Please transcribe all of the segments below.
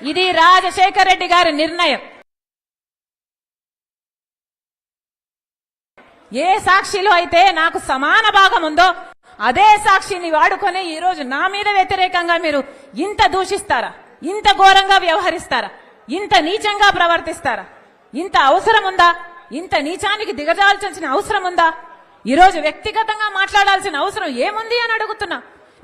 ఇది రాజశేఖర రెడ్డి గారి నిర్ణయం. ఏ సాక్షిలో అయితే నాకు సమాన భాగం ఉందో అదే సాక్షిని వాడుకొని ఈ రోజు నా మీద వ్యతిరేకంగా మీరు ఇంత దూషిస్తారా? ఇంత ఘోరంగా వ్యవహరిస్తారా? ఇంత నీచంగా ప్రవర్తిస్తారా? ఇంత అవసరం ఉందా? ఇంత నీచానికి దిగజాల్చాల్సిన అవసరం ఉందా? ఈరోజు వ్యక్తిగతంగా మాట్లాడాల్సిన అవసరం ఏముంది అని అడుగుతున్నా.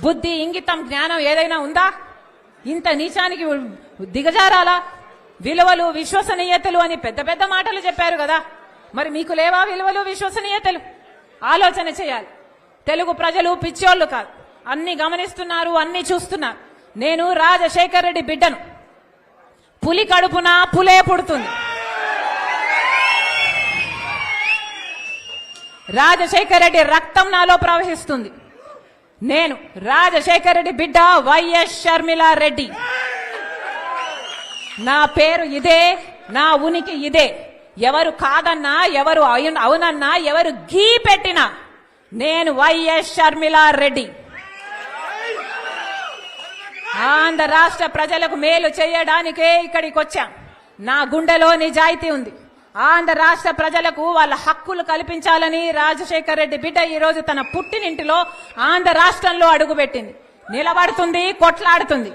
బుద్ధి ఇంగితం జ్ఞానం ఏదైనా ఉందా? ఇంత నీచానికి దిగజారాలా? విలువలు విశ్వసనీయతలు అని పెద్ద పెద్ద మాటలు చెప్పారు కదా. మరి మీకు లేవా విలువలు విశ్వసనీయతలు? ఆలోచన చేయాలి. తెలుగు ప్రజలు పిచ్చోళ్ళు కాదు. అన్ని గమనిస్తున్నారు అన్ని చూస్తున్నారు. నేను రాజశేఖర్ రెడ్డి బిడ్డను. పులి కడుపున పులే పుడుతుంది. రాజశేఖర రెడ్డి రక్తం నాలో ప్రవహిస్తుంది. నేను రాజశేఖర రెడ్డి బిడ్డ వైఎస్ షర్మిలారెడ్డి. నా పేరు ఇదే నా ఉనికి ఇదే. ఎవరు కాదన్నా ఎవరు అవునన్నా ఎవరు గీ పెట్టినా నేను వైఎస్ షర్మిలారెడ్డి. ఆంధ్ర రాష్ట్ర ప్రజలకు మేలు చేయడానికే ఇక్కడికి వచ్చాం నా గుండెలో నిజాయితీ ఉంది. ఆంధ్ర రాష్ట్ర ప్రజలకు వాళ్ళ హక్కులు కల్పించాలని రాజశేఖర్ రెడ్డి బిడ్డ ఈరోజు తన పుట్టినింటిలో ఆంధ్ర రాష్ట్రంలో అడుగుపెట్టింది. నిలబడుతుంది కొట్లాడుతుంది.